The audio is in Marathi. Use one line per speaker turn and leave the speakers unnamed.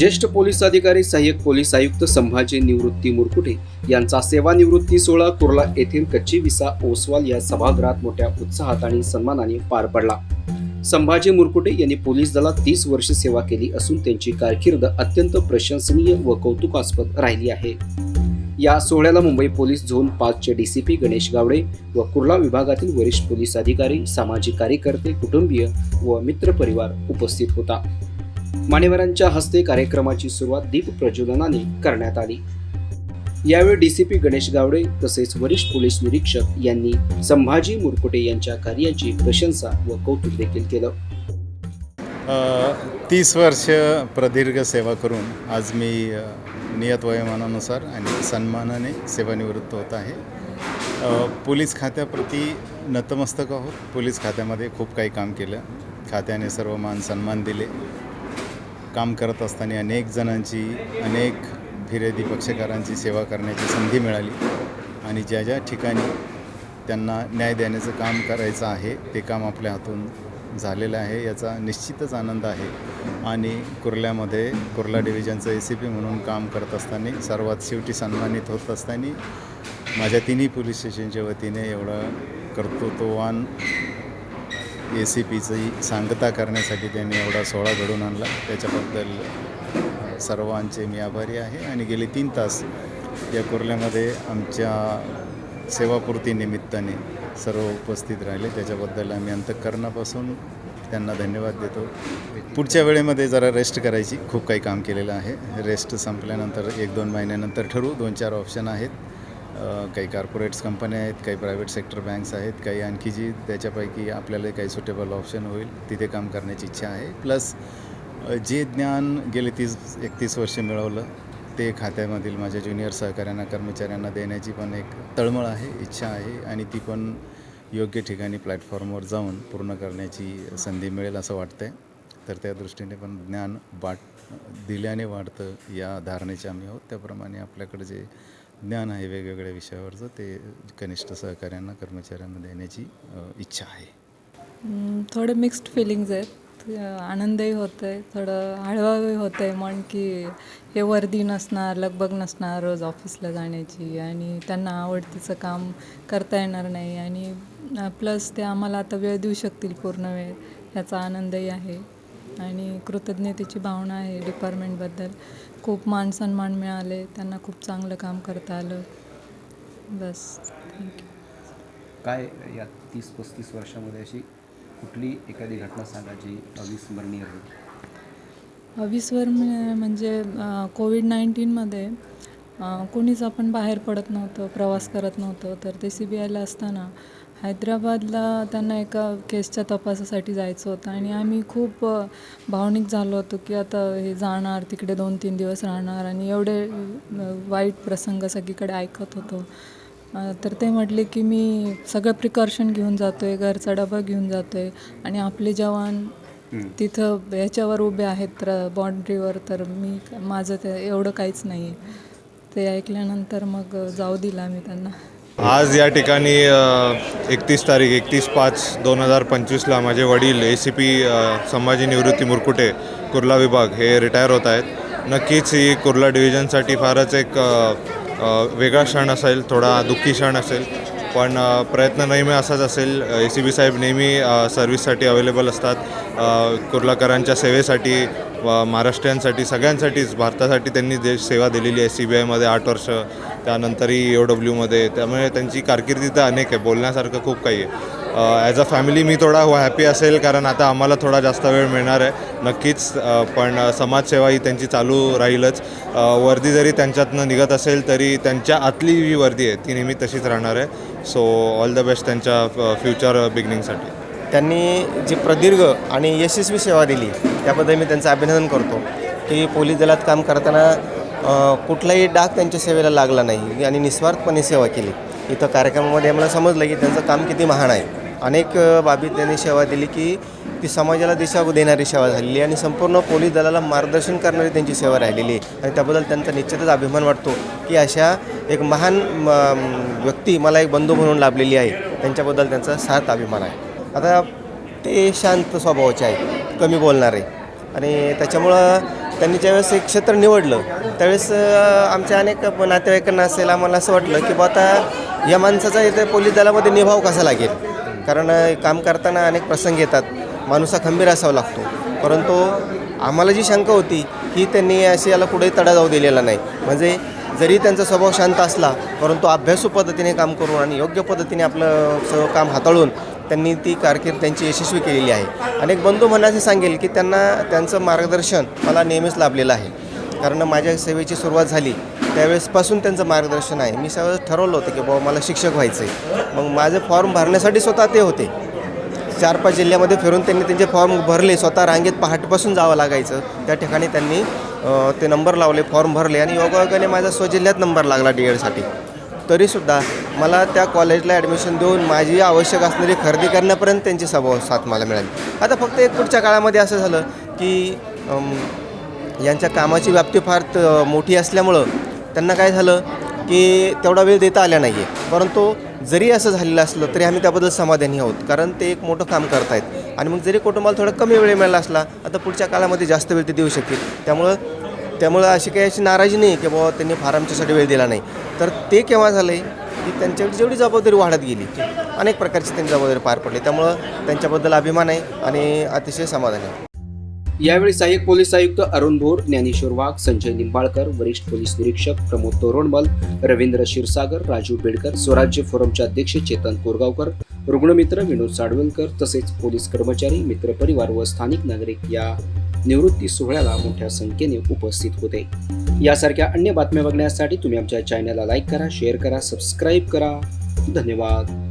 ज्येष्ठ पोलीस अधिकारी सहाय्यक पोलीस आयुक्त संभाजी निवृत्ती मुरकुटे यांचा सेवानिवृत्ती सोहळा कुर्ला येथील कच्ची विसा ओसवाल या सभागृहात मोठ्या उत्साहात आणि सन्मानाने पार पडला. संभाजी मुरकुटे यांनी पोलीस दलात तीस वर्ष सेवा केली असून त्यांची कारकीर्द अत्यंत प्रशंसनीय व कौतुकास्पद राहिली आहे. या सोहळ्याला मुंबई पोलीस झोन पाचचे डीसीपी गणेश गावडे व कुर्ला विभागातील वरिष्ठ पोलीस अधिकारी सामाजिक कार्यकर्ते कुटुंबीय व मित्रपरिवार उपस्थित होता. मान्यवरांच्या हस्ते कार्यक्रमाची सुरुवात दीप प्रज्वलनाने करण्यात आली. यावेळी डीसीपी गणेश गावडे तसेच वरिष्ठ पोलीस निरीक्षक यांनी संभाजी मुरकुटे यांच्या कार्याची प्रशंसा व कौतुक देखील केलं.
तीस वर्ष प्रदीर्घ सेवा करून आज मी नियत वयोमानानुसार आणि सन्मानाने सेवानिवृत्त होत आहे. पोलीस खात्याप्रती नतमस्तक आहोत. पोलीस खात्यामध्ये खूप काही काम केलं. खात्याने सर्व मान सन्मान दिले. काम करत असताना अनेक जणांची अनेक फिर्यादी पक्षकारांची सेवा करण्याची संधी मिळाली. आणि ज्या ज्या ठिकाणी त्यांना न्याय देण्याचं काम करायचं आहे ते काम आपल्या हातून झालेलं आहे याचा निश्चितच आनंद आहे. आणि कुर्ल्यामध्ये कुर्ला डिव्हिजनचं ए सी पी म्हणून काम करत असताना सर्वात शेवटी सन्मानित होत असताना माझ्या तिन्ही पोलीस स्टेशनच्या वतीने एवढं कर्तृत्ववान ए सी पीची सांगता करण्यासाठी त्यांनी एवढा सोहळा घडून आणला. त्याच्याबद्दल सर्वांचे मी आभारी आहे. आणि गेले तीन तास या कुर्ल्यामध्ये आमच्या सेवापूर्ती निमित्ताने सर्व उपस्थित राहिले. त्याच्याबद्दल आम्ही अंतःकरणापासून त्यांना धन्यवाद देतो. पुढच्या वेळेमध्ये जरा रेस्ट करायची. खूप काही काम केलेलं आहे. रेस्ट संपल्यानंतर एक दोन महिन्यानंतर ठरवू. दोन चार ऑप्शन आहेत. काही कार्पोरेट्स कंपन्या आहेत काही प्रायव्हेट सेक्टर बँक्स आहेत काही आणखी जी त्याच्यापैकी आपल्याला काही सुटेबल ऑप्शन होईल तिथे काम करण्याची इच्छा आहे. प्लस जे ज्ञान गेले तीस एकतीस वर्ष मिळवलं ते खात्यामधील माझ्या ज्युनियर सहकाऱ्यांना कर्मचाऱ्यांना देण्याची पण एक तळमळ आहे इच्छा आहे आणि ती पण योग्य ठिकाणी प्लॅटफॉर्मवर जाऊन पूर्ण करण्याची संधी मिळेल असं वाटतं आहे तर त्या दृष्टीने पण ज्ञान वाट दिल्याने वाढतं या धारणेचे आम्ही आहोत. त्याप्रमाणे आपल्याकडे जे ज्ञान आहे वेगवेगळ्या विषयावरचं ते कनिष्ठ सहकाऱ्यांना कर्मचाऱ्यांना देण्याची इच्छा आहे.
थोडं थोडे मिक्स्ड फिलिंग्ज आहेत. आनंदही होतं आहे थोडं हळवाही होतं आहे मन की हे वर्दी नसणार लगबग नसणार रोज ऑफिसला जाण्याची आणि त्यांना आवडतीचं काम करता येणार नाही. आणि प्लस ते आम्हाला आता वेळ देऊ शकतील पूर्ण वेळ याचा आनंदही आहे. आणि कृतज्ञतेची भावना आहे डिपार्टमेंटबद्दल. खूप मान सन्मान मिळाले. त्यांना खूप चांगलं काम करता आलं. बस. थँक्यू
काय या तीस पस्तीस वर्षामध्ये अशी कुठली एखादी घटना सांगा जी अविस्मरणीय राहील
अविस्वर म्हणजे कोविड नाईन्टीनमध्ये कोणीच आपण बाहेर पडत नव्हतं प्रवास करत नव्हतं. तर ते सी बी आयला असताना हैदराबादला त्यांना एका केसच्या तपासासाठी जायचं होतं आणि आम्ही खूप भावनिक झालो होतो की आता हे जाणार तिकडे दोन तीन दिवस राहणार आणि एवढे वाईट प्रसंग सगळीकडे ऐकत होतो. तर ते म्हटले की मी सगळं प्रिकॉशन घेऊन जातो आहे घरचा डबा घेऊन जातो आहे आणि आपले जवान तिथं ह्याच्यावर उभे आहेत तर बाँड्रीवर तर मी माझं ते एवढं काहीच नाही आहे ते ऐकल्यानंतर मग जाऊ दिला मी त्यांना.
आज या ठिकाणी एकतीस तारीख एकतीस पाच दोन हजार पंचवीसला माझे वडील A C P Sambhaji Nivrutti Murkute Kurla विभाग हे रिटायर होत आहेत. नक्कीच ही कुर्ला डिव्हिजनसाठी फारच एक वेगळा क्षण असेल थोडा दुःखी क्षण असेल. पण प्रयत्न नेहमी असाच असेल. ए सी बी साहेब नेहमी सर्विससाठी सर्व्हिससाठी अवेलेबल असतात. कुर्लाकरांच्या सेवेसाठी व महाराष्ट्रीयांसाठी सगळ्यांसाठीच भारतासाठी त्यांनी देश सेवा दिलेली आहे सी बी आयमध्ये आठ वर्ष. त्यानंतरही ओ डब्ल्यूमध्ये त्यामुळे त्यांची कारकिर्दी तर अनेक आहे. बोलण्यासारखं खूप काही आहे. ॲज अ फॅमिली मी थोडा हॅपी असेल कारण आता आम्हाला थोडा जास्त वेळ मिळणार आहे. नक्कीच पण समाजसेवा ही त्यांची चालू राहीलच. वर्दी जरी त्यांच्यातनं निघत असेल तरी त्यांच्या आतली जी वर्दी आहे ती नेहमी तशीच राहणार आहे. सो ऑल द बेस्ट त्यांच्या फ्युचर बिगनिंगसाठी
त्यांनी जी प्रदीर्घ आणि यशस्वी सेवा दिली त्याबद्दल मी त्यांचं अभिनंदन करतो. की पोलीस दलात काम करताना कुठलाही डाग त्यांच्या सेवेला लागला नाही. आणि निस्वार्थपणे सेवा केली. इथं कार्यक्रमामध्ये आम्हाला समजलं की त्यांचं काम किती महान आहे. अनेक बाबीत त्यांनी सेवा दिली की ती समाजाला दिशा देणारी सेवा झालेली आहे आणि संपूर्ण पोलीस दलाला मार्गदर्शन करणारी त्यांची सेवा राहिलेली आहे. आणि त्याबद्दल त्यांचा निश्चितच अभिमान वाटतो की अशा एक महान म, व्यक्ती मला एक बंधू म्हणून लाभलेली आहे. त्यांच्याबद्दल त्यांचा सात अभिमान आहे. आता ते शांत स्वभावाचे आहे कमी बोलणारे. आणि त्याच्यामुळं त्यांनी ज्यावेळेस एक क्षेत्र निवडलं त्यावेळेस आमच्या अनेक नातेवाईकांना असेल आम्हाला असं वाटलं की बा आता या माणसाचा इथे पोलीस दलामध्ये निभाव कसा लागेल? कारण काम करताना अनेक प्रसंग येतात. माणूस हा खंबीर असावा लागतो. परंतु आम्हाला जी शंका होती ही त्यांनी अशी याला कुठेही तडा जाऊ दिलेला नाही. म्हणजे जरी त्यांचा स्वभाव शांत असला परंतु अभ्यासू पद्धतीने काम करून आणि योग्य पद्धतीने आपलं सर्व काम हाताळून त्यांनी ती कारकीर्द त्यांची यशस्वी केलेली आहे. अनेक बंधू म्हणण्याचे सांगेल की त्यांना त्यांचं मार्गदर्शन मला नेहमीच लाभलेलं आहे. कारण माझ्या सेवेची सुरुवात झाली त्यावेळेसपासून त्यांचं मार्गदर्शन आहे. मी सगळं ठरवलं होतं की बाबा मला शिक्षक व्हायचं आहे मग माझे फॉर्म भरण्यासाठी स्वतः ते होते. चार पाच जिल्ह्यामध्ये फिरून त्यांनी त्यांचे फॉर्म भरले स्वतः रांगेत पहाटपासून जावं लागायचं. त्या ठिकाणी त्यांनी ते नंबर लावले फॉर्म भरले आणि योगायोगाने माझा स्वजिल्ह्यात नंबर लागला डी एडसाठी तरीसुद्धा मला त्या कॉलेजला ॲडमिशन देऊन माझी आवश्यक असणारी खरेदी करण्यापर्यंत त्यांची सभा साथ मला मिळाली. आता फक्त एक पुढच्या काळामध्ये असं झालं की यांच्या कामाची व्याप्ती फार मोठी असल्यामुळं त्यांना काय झालं की तेवढा वेळ देता आला नाही आहे परंतु जरी असं झालेलं असलं तरी आम्ही त्याबद्दल समाधानी आहोत. कारण ते एक मोठं काम करतायत. आणि मग जरी कुटुंबाला थोडा कमी वेळ मिळाला असला आता पुढच्या काळामध्ये जास्त वेळ ते देऊ शकतील त्यामुळं त्यामुळं अशी काही अशी नाराजी नाही की बाबा त्यांनी फार आमच्यासाठी वेळ दिला नाही. तर ते केव्हा झालं? आहे की त्यांच्याकडे जेवढी जबाबदारी वाढत गेली अनेक प्रकारची त्यांची जबाबदारी पार पडली. त्यामुळं त्यांच्याबद्दल अभिमान आहे आणि अतिशय समाधान आहे
यावेळी सहाय्यक पोलीस आयुक्त अरुण भोर ज्ञानेश्वर वाघ संजय निंबाळकर वरिष्ठ पोलीस निरीक्षक प्रमोद तोरणमल रवींद्र क्षीरसागर राजू बेडकर स्वराज्य फोरमचे अध्यक्ष चेतन कोरगावकर रुग्णमित्र विनोद साडवलकर तसेच पोलीस कर्मचारी मित्रपरिवार व स्थानिक नागरिक या निवृत्ती सोहळ्याला मोठ्या संख्येने उपस्थित होते. यासारख्या अन्य बातम्या बघण्यासाठी तुम्ही आमच्या चॅनलला लाईक करा शेअर करा सबस्क्राईब करा. धन्यवाद.